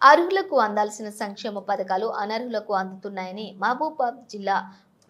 అర్హులకు అందాల్సిన సంక్షేమ పథకాలు అనర్హులకు అందుతున్నాయని మహబూబాబాద్ జిల్లా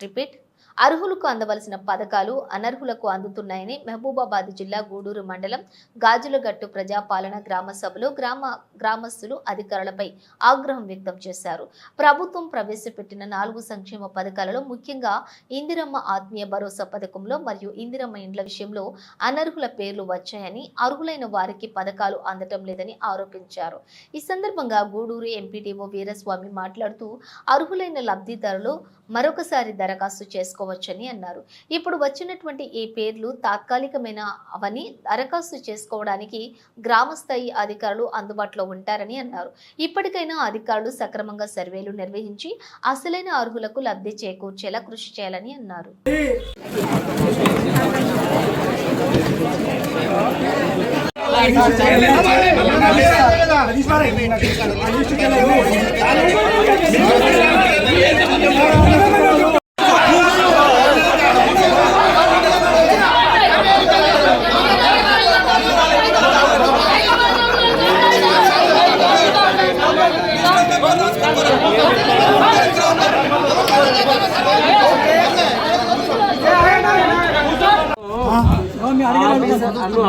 రిపీట్ అర్హులకు అందవలసిన పథకాలు అనర్హులకు అందుతున్నాయని మహబూబాబాద్ జిల్లా గూడూరు మండలం గాజులగట్టు ప్రజాపాలన గ్రామ సభలో గ్రామ గ్రామస్తులు అధికారులపై ఆగ్రహం వ్యక్తం చేశారు. ప్రభుత్వం ప్రవేశపెట్టిన నాలుగు సంక్షేమ పథకాలలో ముఖ్యంగా ఇందిరమ్మ ఆత్మీయ భరోసా పథకంలో మరియు ఇందిరమ్మ ఇండ్ల విషయంలో అనర్హుల పేర్లు వచ్చాయని అర్హులైన వారికి పథకాలు అందటం లేదని ఆరోపించారు. ఈ సందర్భంగా గూడూరు ఎంపీడీఓ వీరస్వామి మాట్లాడుతూ అర్హులైన లబ్ధిదారులు మరొకసారి దరఖాస్తు చేసుకోవచ్చని అన్నారు. ఇప్పుడు వచ్చినటువంటి ఈ పేర్లు తాత్కాలికమైన అవని దరఖాస్తు చేసుకోవడానికి గ్రామస్థాయి అధికారులు అందుబాటులో ఉంటారని అన్నారు. ఇప్పటికైనా అధికారులు సక్రమంగా సర్వేలు నిర్వహించి అసలైన అర్హులకు లబ్ధి చేకూర్చేలా కృషి చేయాలని అన్నారు.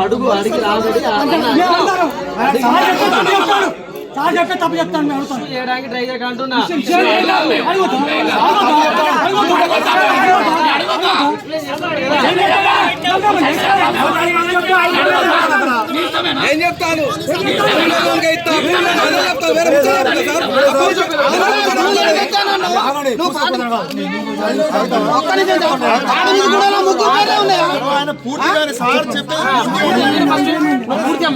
అడుగు అడిగి సార్ చెప్పే తప్పు చెప్తాను మేము అడుగుతాను చేయడానికి ట్రై చేయక ఏం చెప్తాను ఇస్తా చెప్తా వేరే చెప్తా ఆయన పూర్తిగా సార్ పూర్తిగా